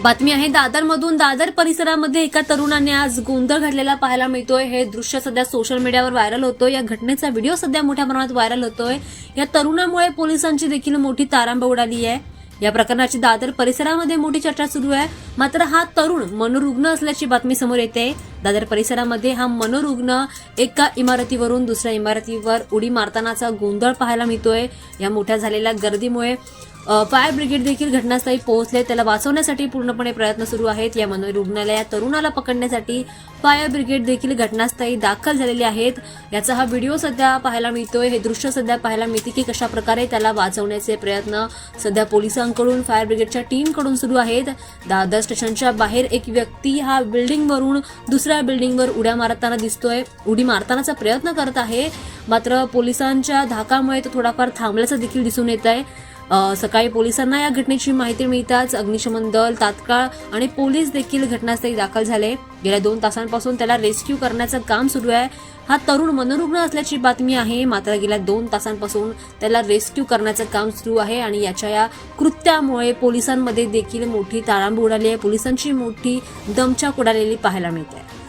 बातमी आहे दादरमधून दादर परिसरामध्ये एका तरुणाने आज गोंधळ घडलेला पाहायला मिळतोय. हे दृश्य सध्या सोशल मीडियावर व्हायरल होतोय. या घटनेचा व्हिडिओ सध्या मोठ्या प्रमाणात व्हायरल होतोय. या तरुणामुळे पोलिसांची देखील मोठी तारांब उडाली आहे. या प्रकरणाची दादर परिसरामध्ये मोठी चर्चा सुरू आहे. मात्र हा तरुण मनोरुग्ण असल्याची बातमी समोर येते. दादर परिसरामध्ये हा मनोरुग्ण एका इमारतीवरून दुसऱ्या इमारतीवर उडी मारतानाचा गोंधळ पाहायला मिळतोय. या मोठ्या झालेल्या गर्दीमुळे फायर ब्रिगेड देखील घटनास्थळी पोहोचले. त्याला वाचवण्यासाठी पूर्णपणे प्रयत्न सुरू आहेत. या रुग्णालयात तरुणाला पकडण्यासाठी फायर ब्रिगेड देखील घटनास्थळी दाखल झालेले आहेत. याचा हा व्हिडिओ सध्या पाहायला मिळतोय. हे दृश्य सध्या पाहायला मिळते की कशा प्रकारे त्याला वाचवण्याचे प्रयत्न सध्या पोलिसांकडून फायर ब्रिगेडच्या टीमकडून सुरू आहेत. दादर स्टेशनच्या बाहेर एक व्यक्ती हा बिल्डिंगवरून दुसऱ्या बिल्डिंगवर उड्या मारताना दिसतोय. उडी मारतानाचा प्रयत्न करत आहे. मात्र पोलिसांच्या धाकामुळे तो थोडाफार थांबल्याचं देखील दिसून येत आहे सकाळी पोलिसांना या घटनेची माहिती मिळताच अग्निशमन दल तात्काळ आणि पोलीस देखील घटनास्थळी दाखल झाले. गेल्या दोन तासांपासून त्याला रेस्क्यू करण्याचं काम सुरू आहे. हा तरुण मनोरुग्ण असल्याची बातमी आहे. मात्र गेल्या दोन तासांपासून त्याला रेस्क्यू करण्याचं काम सुरू आहे आणि याच्या या कृत्यामुळे पोलिसांमध्ये देखील मोठी तारांब उडाली आहे. पोलिसांची मोठी दमछाक उडालेली पाहायला मिळते.